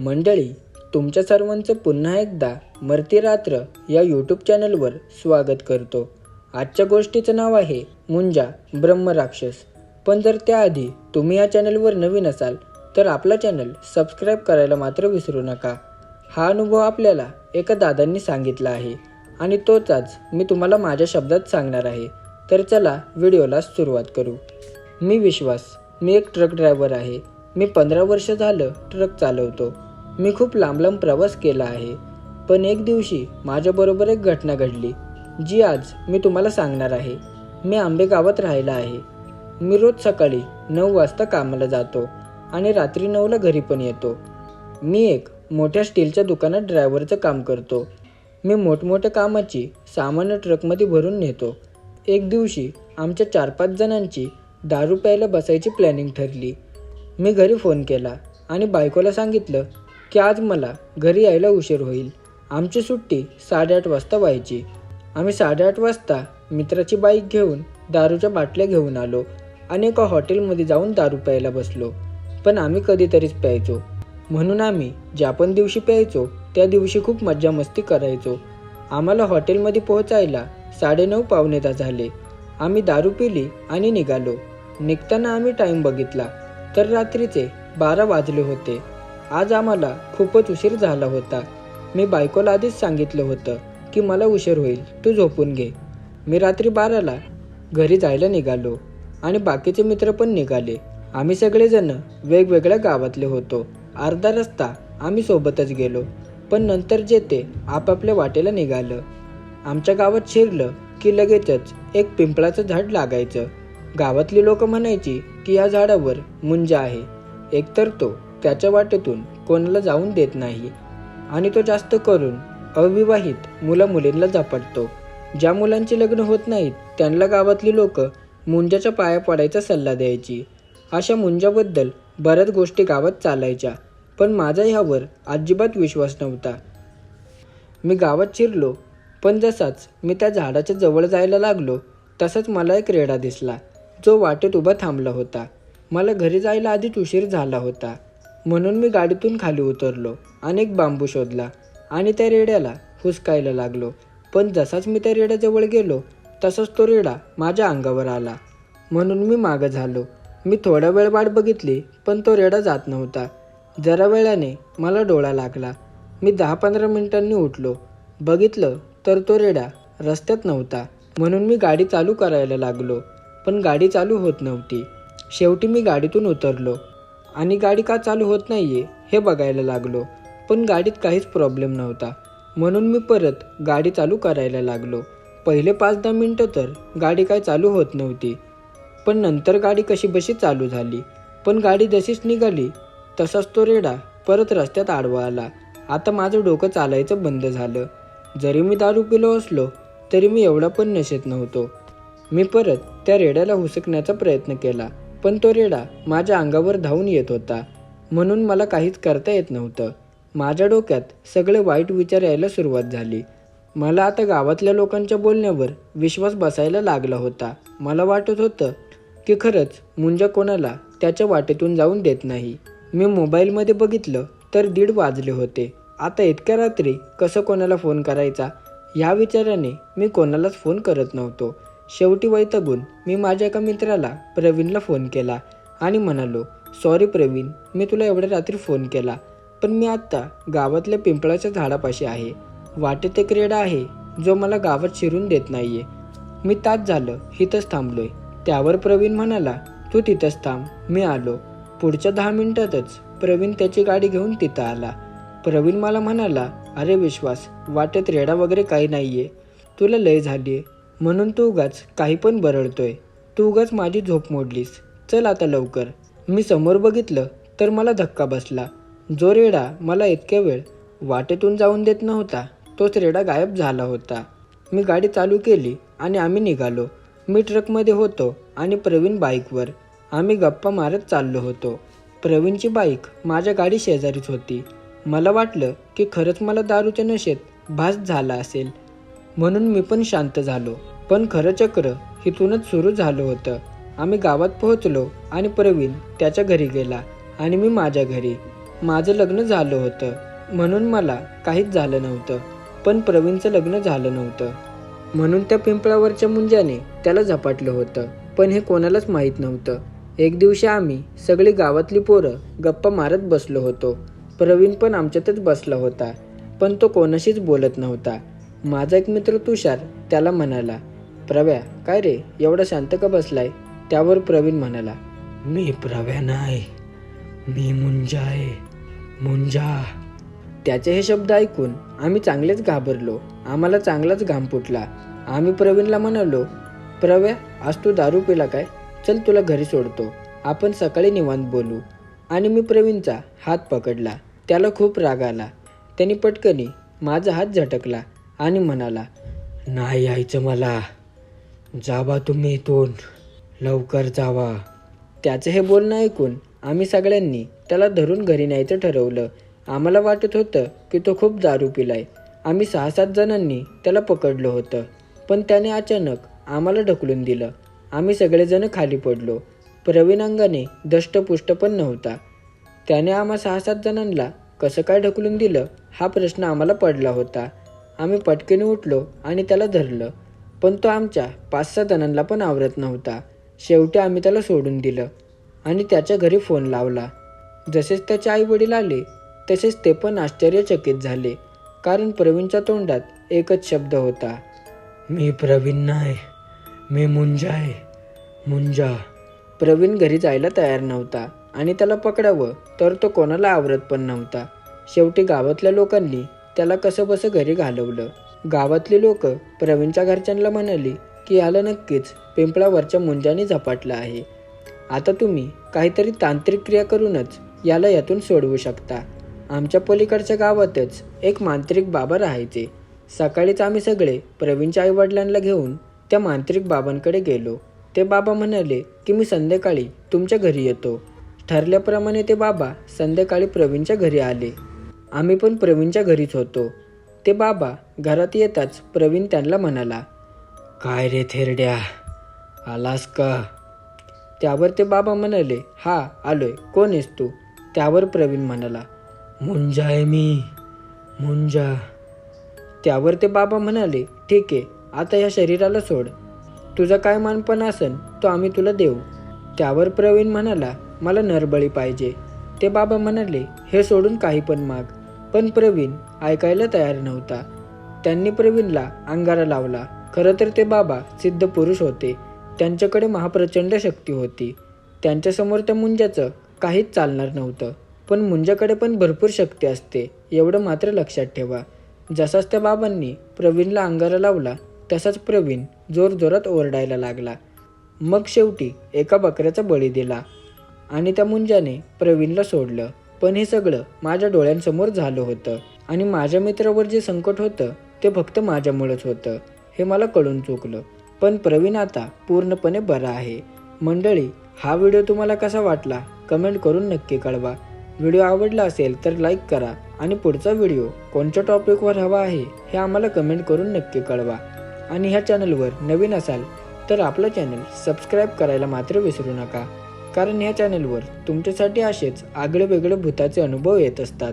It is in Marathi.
मंडळी तुमच्या सर्वांचं पुन्हा एकदा मरती रात्र या यूट्यूब चॅनलवर स्वागत करतो. आजच्या गोष्टीचं नाव आहे मुंजा ब्रह्मराक्षस पण जर त्याआधी तुम्ही या चॅनलवर नवीन असाल तर आपला चॅनल सबस्क्राईब करायला मात्र विसरू नका. हा अनुभव आपल्याला एका दादांनी सांगितला आहे. आणि तोच आज मी तुम्हाला माझ्या शब्दात सांगणार आहे. तर चला व्हिडिओला सुरुवात करू. मी विश्वास. मी एक ट्रक ड्रायव्हर आहे. मी पंधरा वर्ष झालं ट्रक चालवतो. मी खूप लांब लांब प्रवास केला आहे. पण एक दिवशी माझ्याबरोबर एक घटना घडली जी आज मी तुम्हाला सांगणार आहे. मी आंबे गावात राहिला आहे. मी रोज सकाळी नऊ वाजता कामाला जातो आणि रात्री नऊला घरी पण येतो. मी एक मोठ्या स्टीलच्या दुकानात ड्रायव्हरचं काम करतो. मी मोठमोठ्या कामाची सामान्य ट्रकमध्ये भरून नेतो. एक दिवशी आमच्या चार पाच जणांची दारू प्यायला बसायची प्लॅनिंग ठरली. मी घरी फोन केला आणि बायकोला सांगितलं की आज मला घरी यायला उशीर होईल. आमची सुट्टी साडेआठ वाजता व्हायची. आम्ही साडेआठ वाजता मित्राची बाईक घेऊन दारूच्या बाटल्या घेऊन आलो आणि एका हॉटेलमध्ये जाऊन दारू प्यायला बसलो. पण आम्ही कधीतरीच प्यायचो. म्हणून आम्ही ज्या पण दिवशी प्यायचो त्या दिवशी खूप मज्जा मस्ती करायचो. आम्हाला हॉटेलमध्ये पोहोचायला साडेनऊ पावणे तास झाले. आम्ही दारू पिली आणि निघालो. निघताना आम्ही टाईम बघितला. तर रात्रीचे बारा वाजले होते. आज आम्हाला खूपच उशीर झाला होता. मी बायकोला आधीच सांगितलं होतं की मला उशीर होईल तू झोपून घे. मी रात्री बाराला घरी जायला निघालो आणि बाकीचे मित्र पण निघाले. आम्ही सगळेजण वेगवेगळ्या गावातले होतो. अर्धा रस्ता आम्ही सोबतच गेलो पण नंतर जे ते आपापल्या वाटेला निघालं. आमच्या गावात शिरलं की लगेचच एक पिंपळाचं झाड लागायचं. गावातली लोक म्हणायची की या झाडावर मुंजा आहे. एकतर तो त्याच्या वाटेतून कोणाला जाऊन देत नाही. आणि तो जास्त करून अविवाहित मुला मुलींना झपाटतो. ज्या मुलांची लग्न होत नाहीत त्यांना गावातली लोक मुंजाच्या पाया पडायचा सल्ला द्यायची. अशा मुंजाबद्दल बऱ्याच गोष्टी गावात चालायच्या पण माझा ह्यावर अजिबात विश्वास नव्हता. मी गावात शिरलो पण जसाच मी त्या झाडाच्या जवळ जायला लागलो तसाच मला एक रेडा दिसला जो वाटेत उभा थांबला होता. मला घरी जायला आधीच उशीर झाला होता. म्हणून मी गाडीतून खाली उतरलो. आणि एक बांबू शोधला आणि त्या रेड्याला हुसकायला लागलो. पण जसाच मी त्या रेड्याजवळ गेलो तसाच तो रेडा माझ्या अंगावर आला. म्हणून मी मागं झालो. मी थोडा वेळ वाट बघितली पण तो रेडा जात नव्हता. जरा वेळाने मला डोळा लागला. मी दहा पंधरा मिनिटांनी उठलो. बघितलं तर तो रेडा रस्त्यात नव्हता. म्हणून मी गाडी चालू करायला लागलो. पण गाडी चालू होत नव्हती. शेवटी मी गाडीतून उतरलो. आणि गाडी का चालू होत नाहीये हे बघायला लागलो. पण गाडीत काहीच प्रॉब्लेम नव्हता. म्हणून मी परत गाडी चालू करायला लागलो. पहिले पाच दहा मिनटं तर गाडी काय चालू होत नव्हती. पण नंतर गाडी कशी बशी चालू झाली. पण गाडी जशीच निघाली तसाच तो रेडा परत रस्त्यात आडवा आला. आता माझं डोकं चालायचं बंद झालं. जरी मी दारू पिलो असलो तरी मी एवढा पण नशेत नव्हतो. मी परत त्या रेड्याला हुसकण्याचा प्रयत्न केला. पण तो रेडा माझ्या अंगावर धावून येत होता. म्हणून मला काहीच करता येत नव्हतं. माझ्या डोक्यात सगळे वाईट विचार यायला सुरुवात झाली. मला आता गावातल्या लोकांच्या बोलण्यावर विश्वास बसायला लागला होता. मला वाटत होतं की खरंच मुंजा कोणाला त्याच्या वाटेतून जाऊन देत नाही. मी मोबाईलमध्ये बघितलं तर दीड वाजले होते. आता इतक्या रात्री कसं कोणाला फोन करायचा? या विचाराने मी कोणालाच फोन करत नव्हतो. शेवटी वैतगून मी माझ्या एका मित्राला प्रवीणला फोन केला आणि म्हणालो सॉरी प्रवीण मी तुला एवढ्या रात्री फोन केला पण मी आत्ता गावातल्या पिंपळाच्या झाडापाशी आहे. वाटेत एक रेडा आहे जो मला गावात शिरून देत नाहीये. मी तात झालं इथंच थांबलोय. त्यावर प्रवीण म्हणाला तू तिथंच थांब. मी आलो. पुढच्या दहा मिनिटातच प्रवीण त्याची गाडी घेऊन तिथं आला. प्रवीण मला म्हणाला अरे विश्वास वाटेत रेडा वगैरे काही नाहीये. तुला लय झालीये. म्हणून तू उगाच काही पण बरळतोय तू उगाच माझी झोप मोडलीस. चल आता लवकर. मी समोर बघितलं तर मला धक्का बसला. जो रेडा मला इतक्या वेळ वाटेतून जाऊन देत नव्हता तोच रेडा गायब झाला होता. मी गाडी चालू केली आणि आम्ही निघालो. मी ट्रकमध्ये होतो आणि प्रवीण बाईकवर. आम्ही गप्पा मारत चाललो होतो. प्रवीणची बाईक माझ्या गाडी शेजारीच होती. मला वाटलं की खरंच मला दारूच्या नशेत भास झाला असेल. म्हणून मी पण शांत झालो. पण खरं चक्र इथूनच सुरू झालं होतं. आम्ही गावात पोहोचलो आणि प्रवीण त्याच्या घरी गेला आणि मी माझ्या घरी. माझं लग्न झालं होतं. म्हणून मला काहीच झालं नव्हतं. पण प्रवीणचं लग्न झालं नव्हतं. म्हणून त्या पिंपळावरच्या मुंजाने त्याला झपाटलं होतं. पण हे कोणालाच माहीत नव्हतं. एक दिवशी आम्ही सगळी गावातली पोरं गप्पा मारत बसलो होतो. प्रवीण पण आमच्यातच बसला होता. पण तो कोणाशीच बोलत नव्हता. माझा एक मित्र तुषार त्याला म्हणाला प्रव्या काय रे एवढा शांत का बसलाय? त्यावर प्रवीण म्हणाला मी प्रव्या नाही मी मुंजा आहे मुंजा. त्याचे हे शब्द ऐकून आम्ही चांगलेच घाबरलो आम्हाला चांगलाच घाम फुटला. आम्ही प्रवीणला म्हणालो प्रव्या आज तू दारू पिला काय? चल तुला घरी सोडतो आपण सकाळी निवांत बोलू. आणि मी प्रवीणचा हात पकडला त्याला खूप राग आला. त्याने पटकनी माझा हात झटकला आणि म्हणाला नाही यायचं मला. जावा तुम्ही इथून. लवकर जावा. त्याचं हे बोलणं ऐकून आम्ही सगळ्यांनी त्याला धरून घरी न्यायचं ठरवलं. आम्हाला वाटत होतं की तो खूप दारू पिलाय. आम्ही सहा सात जणांनी त्याला पकडलं होतं. पण त्याने अचानक आम्हाला ढकलून दिलं. आम्ही सगळेजण खाली पडलो. प्रवीण अंगाने दष्टपुष्ट पण नव्हता. त्याने आम्हा सहा सात जणांना कसं काय ढकलून दिलं हा प्रश्न आम्हाला पडला होता. आम्ही पटकन उठलो आणि त्याला धरलं. पण तो आमच्या पाच सहा जणांना पण आवरत नव्हता. शेवटी आम्ही त्याला सोडून दिलं आणि त्याच्या घरी फोन लावला. जसेच त्याचे आई वडील आले तसेच ते पण आश्चर्यचकित झाले कारण प्रवीणच्या तोंडात एकच शब्द होता. मी प्रवीण नाही मी मुंजा आहे मुंजा. प्रवीण घरी जायला तयार नव्हता आणि त्याला पकडावं तर तो कोणाला आवरत पण नव्हता. शेवटी गावातल्या लोकांनी त्याला कसं बसं घरी घालवलं. गावातले लोक प्रवीणच्या घरच्यांना म्हणाली की याला नक्कीच पिंपळावरच्या मुंजाने झपाटलं आहे. आता तुम्ही काहीतरी तांत्रिक क्रिया करूनच याला यातून सोडवू शकता. आमच्या पलीकडच्या गावातच एक मांत्रिक बाबा राहायचे. सकाळीच आम्ही सगळे प्रवीणच्या आईवडिलांना घेऊन त्या मांत्रिक बाबांकडे गेलो. ते बाबा म्हणाले की मी संध्याकाळी तुमच्या घरी येतो. ठरल्याप्रमाणे ते बाबा संध्याकाळी प्रवीणच्या घरी आले. आम्ही पण प्रवीणच्या घरीच होतो. ते बाबा घरात येताच प्रवीण त्यांना म्हणाला काय रे थेरड्या? आलास का? त्यावर ते बाबा म्हणाले हा आलोय. कोण आहेस तू? त्यावर प्रवीण म्हणाला मुंजा आहे मी. मुंजा. त्यावर ते बाबा म्हणाले ठीक आहे. आता या शरीराला सोड. तुझा काय मानपण असन तो आम्ही तुला देऊ. त्यावर प्रवीण म्हणाला मला नरबळी पाहिजे. ते बाबा म्हणाले हे सोडून काही पण माग. पण प्रवीण ऐकायला तयार नव्हता. त्यांनी प्रवीणला अंगारा लावला. खरं तर ते बाबा सिद्ध पुरुष होते. त्यांच्याकडे महाप्रचंड शक्ती होती. त्यांच्यासमोर त्या मुंजाचं काहीच चालणार नव्हतं. पण मुंजाकडे पण भरपूर शक्ती असते एवढं मात्र लक्षात ठेवा. जसाच त्या बाबांनी प्रवीणला अंगारा लावला तसाच प्रवीण जोरजोरात ओरडायला लागला. मग शेवटी एका बकऱ्याचा बळी दिला आणि त्या मुंजाने प्रवीणला सोडलं. पण हे सगळं माझ्या डोळ्यांसमोर झालं होतं. आणि माझ्या मित्रावर जे संकट होतं ते फक्त माझ्यामुळेच होतं हे मला कळून चुकलं. पण प्रवीण आता पूर्णपणे बरा आहे. मंडळी हा व्हिडिओ तुम्हाला कसा वाटला? कमेंट करून नक्की कळवा. व्हिडिओ आवडला असेल तर लाईक करा आणि पुढचा व्हिडिओ कोणत्या टॉपिकवर हवा आहे हे आम्हाला कमेंट करून नक्की कळवा. आणि ह्या चॅनलवर नवीन असाल तर आपलं चॅनल सबस्क्राईब करायला मात्र विसरू नका. कारण ह्या चॅनलवर तुमच्यासाठी असेच आगळेवेगळे भूताचे अनुभव येत असतात.